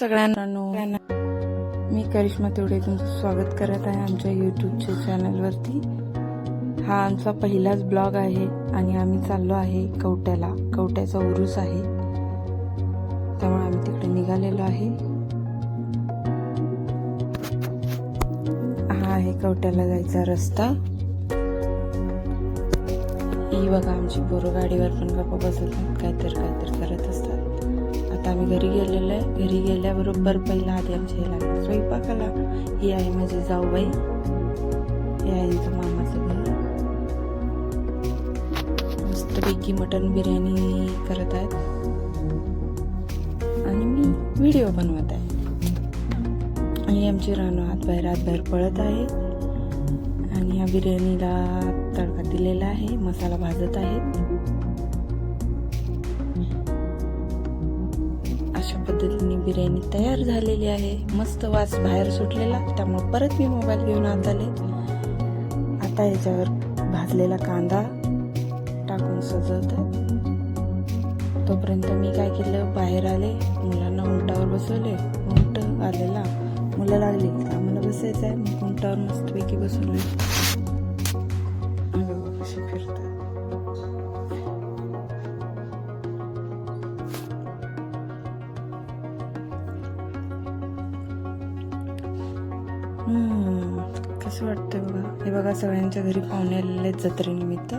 सगळ्यांना मी करिश्मा तेवढे तुमचं स्वागत करत आहे आमच्या यूट्यूबच्या चॅनलवरती हा आमचा पहिलाच ब्लॉग आहे आणि आम्ही चाललो आहे कवट्याला. कवट्याचा उरूस आहे. त्यामुळे आम्ही तिकडे निघालेलो आहे. हा आहे कवट्याला जायचा रस्ता. ही बघा आमची पोरं गाडीवर पण गप्पा बसतात काहीतरी काहीतरी करत असतात. आता आम्ही घरी गेलेलो आहे. घरी गेल्याबरोबर पहिला आधी आमच्या लागेल स्वयंपाकाला ही आहे माझी जाऊबाई. हे आहे यांचं मामाचं घर. मस्तपैकी मटन बिर्याणी करत आहेत. आणि मी व्हिडिओ बनवत आहे. आणि आमची रानू हात बाहेर बाहेर पळत आहे. आणि या बिर्याणीला तडका दिलेला आहे. मसाला भाजत आहेत. अशा पद्धतीने बिर्याणी तयार झालेली आहे. मस्त वास बाहेर सुटलेला. त्यामुळे परत मी मोबाईल घेऊन आत आले आता याच्यावर भाजलेला कांदा टाकून सजवत. आहे तोपर्यंत मी काय केलं? बाहेर आले. मुलांना उंटावर बसवले. उंट आलेला. मुलं लागली. आम्हाला बसायचं आहे मग उंटावर मस्तपैकी बसवले कसं वाटतं बघा. हे बघा सगळ्यांच्या घरी पाहुणे आलेले आहेत जत्रेनिमित्त.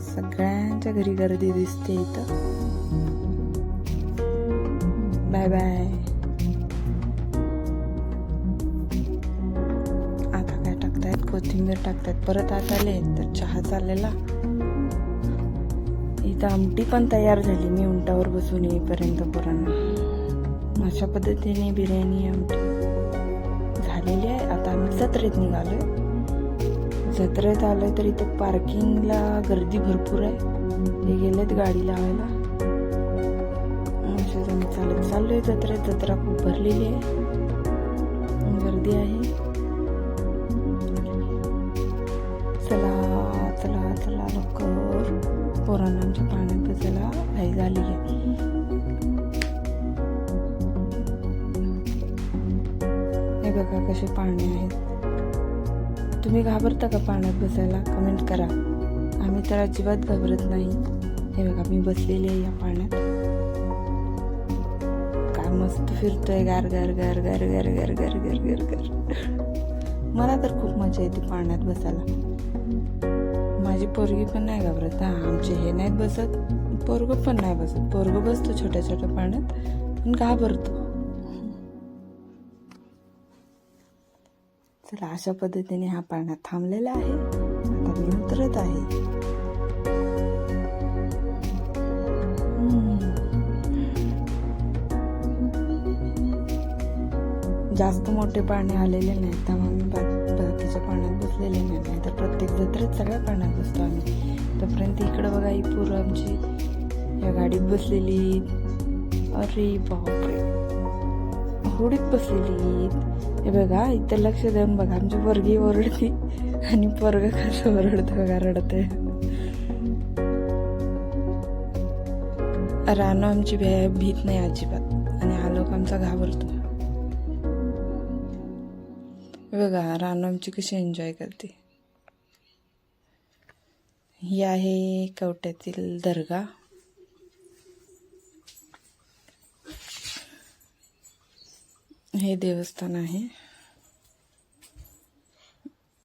सगळ्यांच्या घरी गर्दी दिसते इथं. Bye bye. आता काय टाकतायत? कोथिंबीर टाकतायत. परत आत आले तर चहा चाललेला. इथं आमटी पण तयार झाली. मी उंटावर बसून येईपर्यंत पोरांना. अशा पद्धतीने बिर्याणी आमटी. आलेली आहे. आता आम्ही जत्रेत निघालोय. जत्रेत आलोय तर इथे पार्किंगला गर्दी भरपूर आहे. हे गेलेत गाडी लावायला. अशाच आम्ही चालत चाललोय जत्रेत. जत्रा खूप भरलेली आहे. गर्दी आहे. चला चला चला लवकर. पोरांना आमच्या पाण्यात बसायला घाई झाली आहे हे बघा कसे पाणी आहेत तुम्ही घाबरता का पाण्यात बसायला? कमेंट करा. आम्ही तर अजिबात घाबरत नाही. हे बघा मी बसलेली आहे या पाण्यात. काय मस्त फिरतोय. गार गार गार गार गार गार गार गार गार गार. मला तर खूप मजा येते पाण्यात बसायला. माझी पोरगी पण नाही घाबरत हा. आमचे हे नाहीत बसत. पोरग पण नाही बसत. पोरग बसतो छोट्या छोट्या पाण्यात. पण घाबरतो. चला अशा पद्धतीने हा पाण्यात थांबलेला आहे. आता मी उतरत आहे. जास्त मोठे पाणी आलेले नाहीत त्यामुळे मी बाकीच्या पाण्यात बसलेले नाही नाही तर प्रत्येक जत्रेत सगळ्या पाण्यात बसतो आम्ही. तोपर्यंत इकडं बघा ही पूर आमची या गाडीत बसलेली अरे बापरे. होडीत बसलेली हे बघा इथं लक्ष देऊन बघा आमची पोरगी ओरडती आणि पोरग कसं ओरडतं बघा रडते रानो आमची भे भीत नाही अजिबात आणि हा लोक आमचा घाबरतो. बघा रानो आमची कशी एन्जॉय करते. ही आहे कवट्यातील दर्गा. हे देवस्थान आहे.